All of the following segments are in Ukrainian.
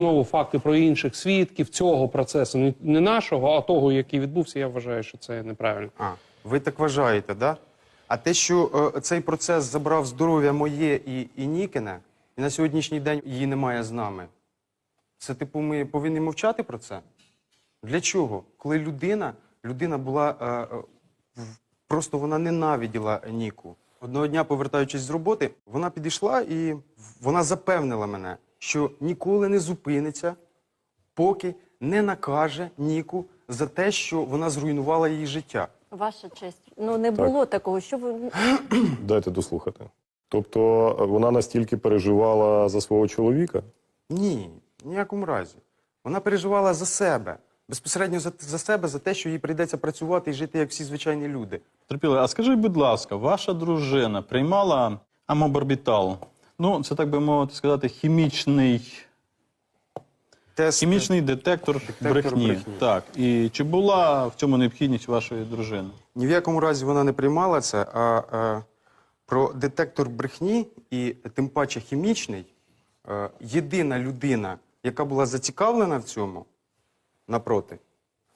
Знову факти про інших свідків цього процесу, не- нашого, а того, який відбувся, я вважаю, що це неправильно. А, ви так вважаєте, да? А те, що е, цей процес забрав здоров'я моє і, і Нікіне, і на сьогоднішній день її немає з нами. Це, типу, ми повинні мовчати про це? Для чого? Коли людина, людина була е, е, просто вона ненавиділа Ніку. Одного дня, повертаючись з роботи, вона підійшла і вона запевнила мене, що ніколи не зупиниться, поки не накаже Ніку за те, що вона зруйнувала її життя. Ваша честь. Ну не було такого. Що ви Дайте дослухати. Тобто е, вона настільки переживала за свого чоловіка? Ні, в ніякому разі. Вона переживала за себе, безпосередньо за, за себе, за те, що їй прийдеться працювати і жити як всі звичайні люди. Терпіли, а скажіть, будь ласка, ваша дружина приймала амобарбітал? Ну, це так би мовити сказати, хімічний, Тест, хімічний детектор, брехні. брехні. Так. І чи була в цьому необхідність вашої дружини? Ні в якому разі вона не приймала це, а е, про детектор брехні і тим паче хімічний, е, єдина людина, яка була зацікавлена в цьому, напроти,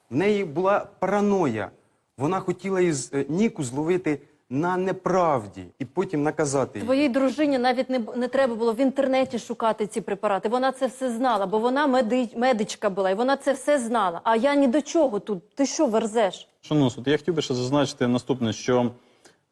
в неї була параноя. Вона хотіла із е, Ніку зловити на неправді і потім наказати її. твоїй дружині навіть не, б- не треба було в інтернеті шукати ці препарати. Вона це все знала, бо вона меди, медичка була, і вона це все знала. А я ні до чого тут. Ти що верзеш? Шановний суд, я хотів би ще зазначити наступне, що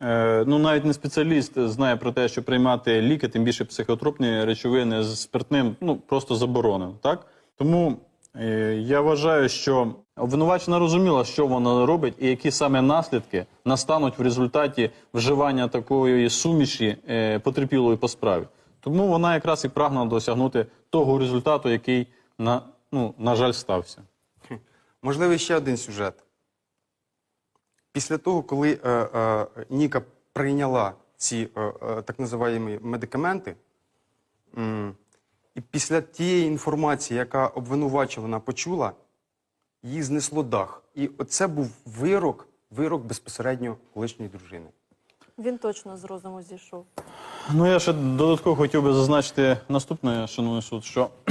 е, ну, навіть не спеціаліст знає про те, що приймати ліки, тим більше психотропні речовини з спиртним, ну просто заборонено. Так? Тому е, я вважаю, що обвинувачена розуміла, що вона робить, і які саме наслідки настануть в результаті вживання такої суміші е, потерпілої по справі. Тому вона якраз і прагнула досягнути того результату, який на, ну, на жаль стався. Можливо, ще один сюжет. Після того, коли е, е, Ніка прийняла ці е, е, так називаємо медикаменти, і після тієї інформації, яка обвинувачувана почула, їй знесло дах. І це був вирок, вирок безпосередньо колишньої дружини. Він точно з розуму зійшов. Ну, я ще додатково хотів би зазначити наступне, шановний суд, що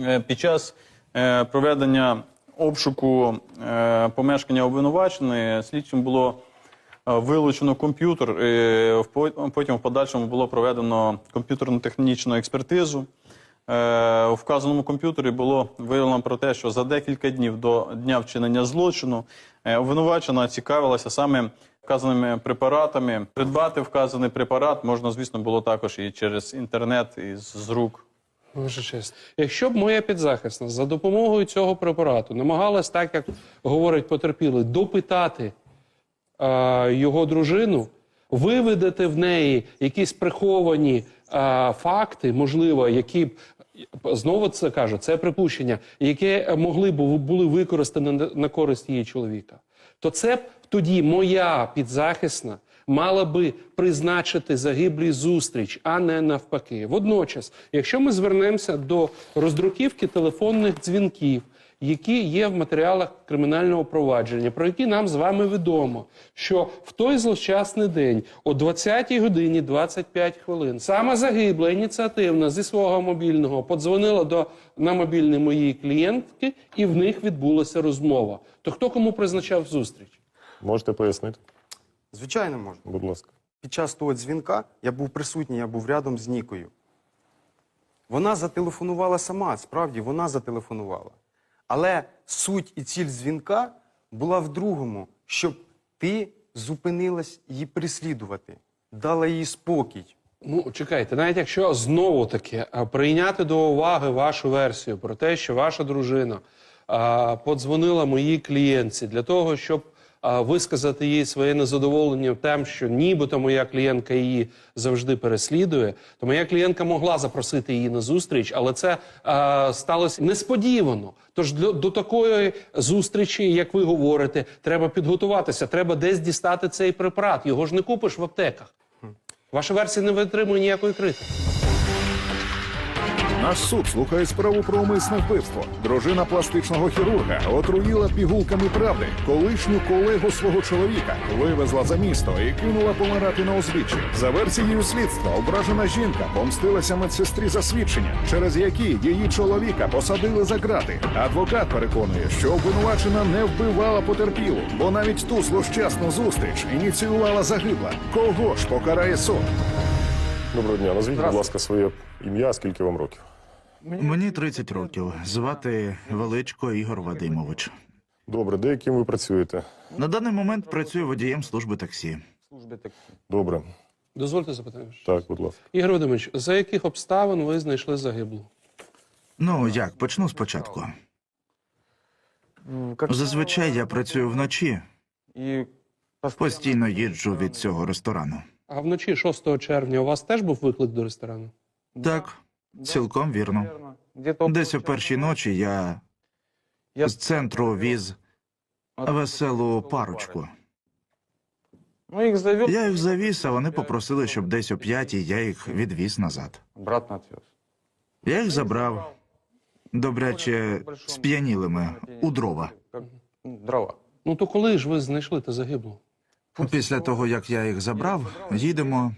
е, під час е, проведення обшуку е, помешкання обвинуваченої слідчим було е, вилучено комп'ютер, е, потім в подальшому було проведено комп'ютерно-технічну експертизу. Е, У вказаному комп'ютері було виявлено про те, що за декілька днів до дня вчинення злочину е, обвинувачена цікавилася саме вказаними препаратами. Придбати вказаний препарат можна, звісно, було також і через інтернет, і з рук. Ваша честь. Якщо б моя підзахисна за допомогою цього препарату намагалась, так як говорить потерпілий, допитати е, його дружину, виведати в неї якісь приховані е, факти, можливо, які б знову це кажу, це припущення, яке могли б були використані на, користь її чоловіка, то це б тоді моя підзахисна мала би призначити загиблій зустріч, а не навпаки. Водночас, якщо ми звернемося до роздруківки телефонних дзвінків, які є в матеріалах кримінального провадження, про які нам з вами відомо, що в той злощасний день о 20-й годині 25 хвилин саме загибла ініціативна зі свого мобільного подзвонила до на мобільний моїй клієнтки, і в них відбулася розмова. То хто кому призначав зустріч? Можете пояснити? Звичайно, можна. Будь ласка. Під час того дзвінка я був присутній, я був рядом з Нікою. Вона зателефонувала сама, справді, вона зателефонувала. Але суть і ціль дзвінка була в другому, щоб ти зупинилась її переслідувати, дала їй спокій. Ну, чекайте, навіть якщо знову таки прийняти до уваги вашу версію про те, що ваша дружина а, подзвонила моїй клієнтці для того, щоб висказати їй своє незадоволення тим, що нібито моя клієнтка її завжди переслідує, то моя клієнтка могла запросити її на зустріч, але це а, сталося несподівано. Тож для, до такої зустрічі, як ви говорите, треба підготуватися. Треба десь дістати цей препарат. Його ж не купиш в аптеках. Ваша версія не витримує ніякої критики. Наш суд слухає справу про умисне вбивство. Дружина пластичного хірурга отруїла пігулками правди колишню колегу свого чоловіка, вивезла за місто і кинула помирати на узбіччі. За версією слідства, ображена жінка помстилася медсестрі за свідчення, через які її чоловіка посадили за ґрати. Адвокат переконує, що обвинувачена не вбивала потерпілу, бо навіть ту злощасну зустріч ініціювала загибла. Кого ж покарає суд? Доброго дня. Назвіть, будь ласка, своє ім'я, скільки вам років? Мені 30 років. Звати Величко Ігор Вадимович. Добре, де яким ви працюєте? На даний момент працюю водієм служби таксі. Служби такі. Добре, Дозвольте запитання. так, будь ласка. Ігор Володимирович, за яких обставин ви знайшли загиблу? Ну як, почну спочатку. Зазвичай я працюю вночі, І постійно їжджу від цього ресторану. А вночі 6 червня у вас теж був виклик до ресторану? Так, цілком вірно. Десь о першій ночі я з центру віз веселу парочку. Ну. Я їх завіз, а вони попросили, щоб десь о п'ятій я їх відвіз назад. Отвез. Я їх забрав, добряче сп'янілими у дрова. Ну, дрова. Ну то коли ж ви знайшли та загиблу? Після того, як я їх забрав, їдемо.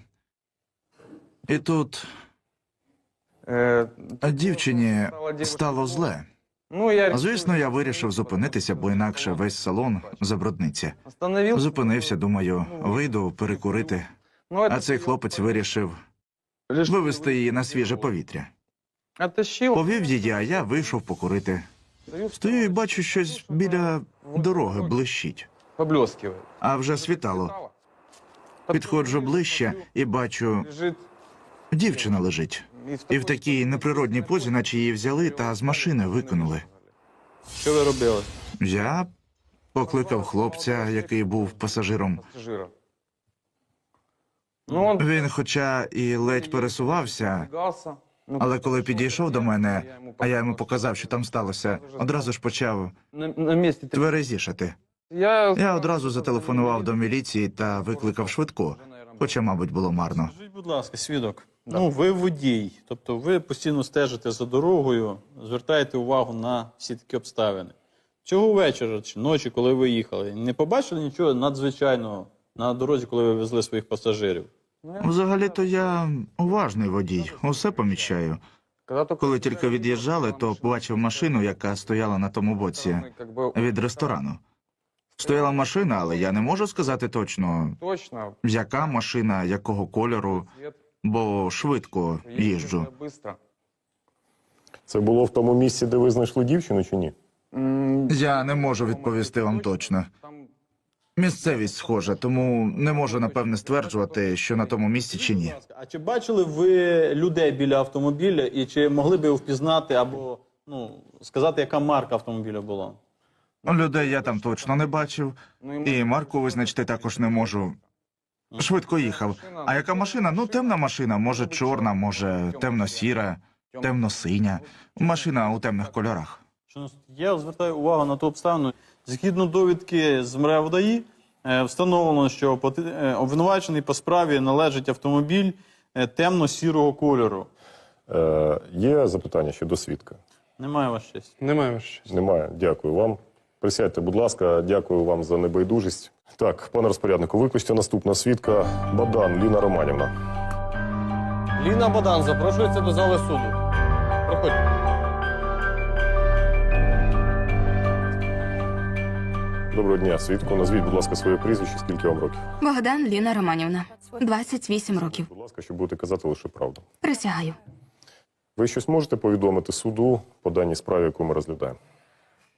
І тут Е, дівчині стало зле. ну, я Звісно, я вирішив зупинитися, бо інакше весь салон забрудниться. Зупинився, думаю, вийду перекурити. Ну, А цей хлопець вирішив вивести її на свіже повітря. Повів її, а я вийшов покурити. Стою і бачу, щось біля дороги блищить. Поблескивает. А вже світало. Підходжу ближче і бачу, дівчина лежить. І в такій неприродній позі, наче її взяли та з машини викинули. Що ви робили? Я покликав хлопця, який був пасажиром. Ну, Він, хоча і ледь пересувався. Ну, але коли підійшов до мене, а я йому показав, що там сталося, одразу ж почав тверезішати. Я, Я одразу зателефонував до міліції та викликав швидку, хоча, мабуть, було марно. Скажіть, будь ласка, свідок. Ну, ви водій, тобто ви постійно стежите за дорогою, звертаєте увагу на всі такі обставини. Цього вечора чи ночі, коли ви їхали, не побачили нічого надзвичайного на дорозі, коли ви везли своїх пасажирів? Взагалі-то я уважний водій, усе помічаю. Коли, тільки від'їжджали, то побачив машину, яка стояла на тому боці від ресторану. Стояла машина, але я не можу сказати точно, точно. яка машина, якого кольору, бо швидко їжджу. Це було в тому місці, де ви знайшли дівчину чи ні? Я не можу відповісти вам точно. Там Місцевість схожа, тому не можу напевне стверджувати, що на тому місці чи ні. А чи бачили ви людей біля автомобіля і чи могли б впізнати або ну, сказати, яка марка автомобіля була? Людей я там точно не бачив, ну, і марку визначити також не можу. Швидко їхав. А яка машина? Ну, темна машина, може чорна, може темно-сіра, темно-синя. Машина у темних кольорах. Я звертаю увагу на ту обставину. Згідно довідки з МРЕВДАІ, е, встановлено, що поти- е, обвинувачений по справі належить автомобіль е, темно-сірого кольору. Е, є запитання щодо свідка? Немає вас честь. Немає ваше щастя. Немає. Дякую вам. Присядьте, будь ласка, дякую вам за небайдужість. Так, пане розпоряднику, викличте наступного свідка Бадан Ліна Романівна. Ліна Бодан запрошується до зали суду. Проходь. Доброго дня, свідку. Назвіть, будь ласка, своє прізвище, скільки вам років. Богдан Ліна Романівна, 28 років. Будь ласка, щоб будете казати лише правду. Присягаю. Ви щось можете повідомити суду по даній справі, яку ми розглядаємо?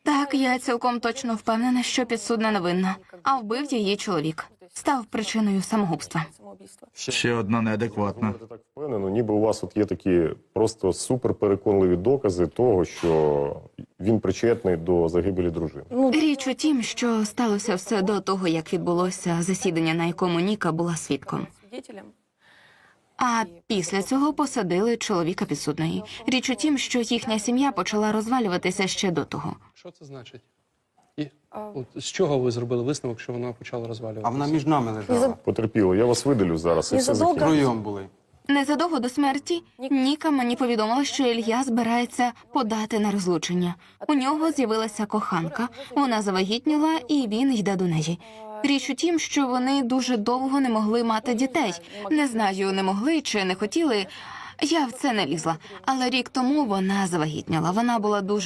Так, я цілком точно впевнена, що підсудна невинна, а вбив її чоловік. Став причиною самогубства. Ще одна неадекватна. Так впевнено, ніби у вас от є такі просто суперпереконливі докази того, що він причетний до загибелі дружини. Річ у тім, що сталося все до того, як відбулося засідання, на якому Ніка була свідком. А після цього посадили чоловіка підсудної. Річ у тім, що їхня сім'я почала розвалюватися ще до того. Що це значить? І, от, з чого ви зробили висновок, що вона почала розвалюватися? А вона між нами лежала. Потерпіло, я вас видалю зараз і все Незадовго- закінчу. Втроєм були. Незадовго до смерті Ніка мені повідомила, що Ілля збирається подати на розлучення. У нього з'явилася коханка, вона завагітніла, і він йде до неї. Річ у тім, що вони дуже довго не могли мати дітей. Не знаю, не могли чи не хотіли. Я в це не лізла. Але рік тому вона завагітняла. Вона була дуже.